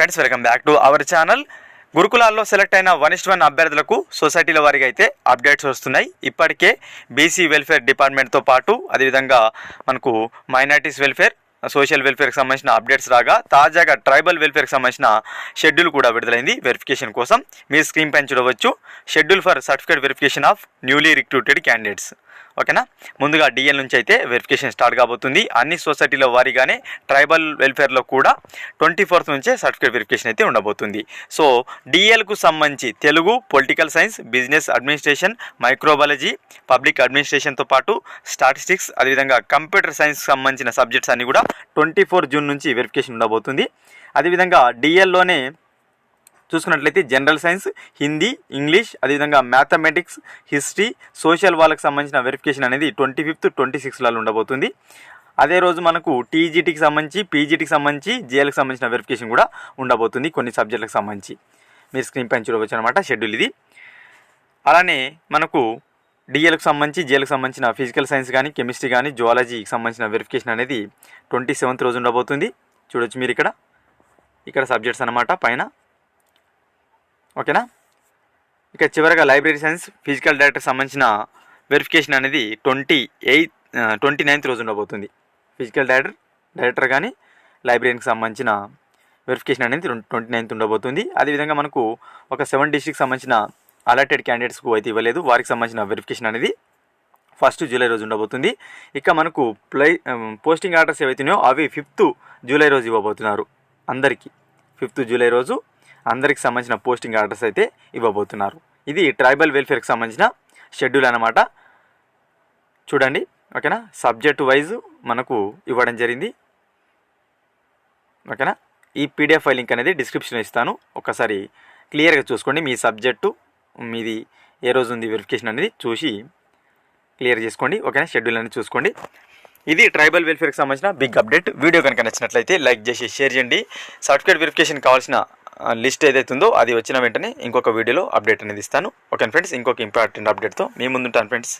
Friends welcome back to our channel. గురుకులాల్లో select అయిన one ఇస్ట్ one అభ్యర్థులకు సొసైటీల వారికి అయితే అప్డేట్స్ వస్తున్నాయి. ఇప్పటికే బీసీ వెల్ఫేర్ డిపార్ట్మెంట్తో పాటు అదేవిధంగా మనకు మైనార్టీస్ వెల్ఫేర్ సోషల్ వెల్ఫేర్కి సంబంధించిన అప్డేట్స్ రాగా తాజాగా ట్రైబల్ వెల్ఫేర్కి సంబంధించిన షెడ్యూల్ కూడా విడుదలైంది వెరిఫికేషన్ కోసం. మీ స్క్రీన్ పైన చూడవచ్చు. Schedule for certificate verification of newly recruited candidates. ఓకేనా? ముందుగా డిఎల్ నుంచి అయితే వెరిఫికేషన్ స్టార్ట్ కాబోతుంది. అన్ని సొసైటీల వారీగానే ట్రైబల్ వెల్ఫేర్లో కూడా ట్వంటీ ఫోర్త్ నుంచే సర్టిఫికేట్ వెరిఫికేషన్ అయితే ఉండబోతుంది. సో డిఎల్కు సంబంధించి Telugu political science business administration microbiology public అడ్మినిస్ట్రేషన్తో పాటు స్టాటిస్టిక్స్ అదేవిధంగా కంప్యూటర్ సైన్స్కి సంబంధించిన సబ్జెక్ట్స్ అన్నీ కూడా ట్వంటీ ఫోర్ జూన్ నుంచి వెరిఫికేషన్ ఉండబోతుంది. అదేవిధంగా డిఎల్లోనే చూసుకున్నట్లయితే జనరల్ సైన్స్ హిందీ ఇంగ్లీష్ అదేవిధంగా మ్యాథమెటిక్స్ హిస్టరీ సోషల్ వాళ్ళకి సంబంధించిన వెరిఫికేషన్ అనేది ట్వంటీ ఫిఫ్త్ ట్వంటీ సిక్స్లలో ఉండబోతుంది. అదే రోజు మనకు టీజీటీకి సంబంధించి పీజీటీకి సంబంధించి జేఎల్కి సంబంధించిన వెరిఫికేషన్ కూడా ఉండబోతుంది కొన్ని సబ్జెక్టులకు సంబంధించి. మీరు స్క్రీన్ పైన చూడవచ్చు అనమాట షెడ్యూల్ ఇది. అలానే మనకు డిఎల్కి సంబంధించి జేఎల్కి సంబంధించిన ఫిజికల్ సైన్స్ కానీ కెమిస్ట్రీ కానీ జువాలజీకి సంబంధించిన వెరిఫికేషన్ అనేది ట్వంటీ సెవెంత్ రోజు ఉండబోతుంది. చూడొచ్చు మీరు ఇక్కడ. ఇక్కడ సబ్జెక్ట్స్ అనమాట పైన. ఓకేనా? ఇక చివరగా లైబ్రరీ సైన్స్ ఫిజికల్ డైరెక్టర్ సంబంధించిన వెరిఫికేషన్ అనేది ట్వంటీ ఎయిత్ ట్వంటీ నైన్త్ రోజు ఉండబోతుంది. ఫిజికల్ డైరెక్టర్ డైరెక్టర్ కానీ లైబ్రరీకి సంబంధించిన వెరిఫికేషన్ అనేది ట్వంటీ నైన్త్ ఉండబోతుంది. అదేవిధంగా మనకు ఒక సెవెన్ డిస్ట్రిక్ట్ సంబంధించిన అలాటెడ్ క్యాండిడేట్స్కు అయితే ఇవ్వలేదు. వారికి సంబంధించిన వెరిఫికేషన్ అనేది ఫస్ట్ జూలై రోజు ఉండబోతుంది. ఇక మనకు ప్లై పోస్టింగ్ ఆర్డర్స్ ఏవైతున్నాయో అవి ఫిఫ్త్ జూలై రోజు ఇవ్వబోతున్నారు అందరికీ. ఫిఫ్త్ జూలై రోజు అందరికి సంబంధించిన పోస్టింగ్ ఆర్డర్స్ అయితే ఇవ్వబోతున్నారు. ఇది ట్రైబల్ వెల్ఫేర్కి సంబంధించిన షెడ్యూల్ అనమాట చూడండి ఓకేనా? సబ్జెక్ట్ వైజ్ మనకు ఇవ్వడం జరిగింది. ఓకేనా? ఈ పీడిఎఫ్ ఫైల్ లింక్ అనేది డిస్క్రిప్షన్ ఇస్తాను. ఒకసారి క్లియర్గా చూసుకోండి. మీ సబ్జెక్టు మీది ఏ రోజు ఉంది వెరిఫికేషన్ అనేది చూసి క్లియర్ చేసుకోండి. ఓకేనా? షెడ్యూల్ అనేది చూసుకోండి. ఇది ట్రైబల్ వెల్ఫేర్కి సంబంధించిన బిగ్ అప్డేట్. వీడియో కనుక నచ్చినట్లయితే లైక్ చేసి షేర్ చేయండి. సర్టిఫికేట్ వెరిఫికేషన్ కావాల్సిన లిస్ట్ ఏదైతే ఉందో అది వచ్చిన వెంటనే ఇంకొక వీడియోలో అప్డేట్ అనేది ఇస్తాను. Okay friends? ఇంకొక ఇంపార్టెంట్ అప్డేట్తో మీ ముందుంటాను ఫ్రెండ్స్.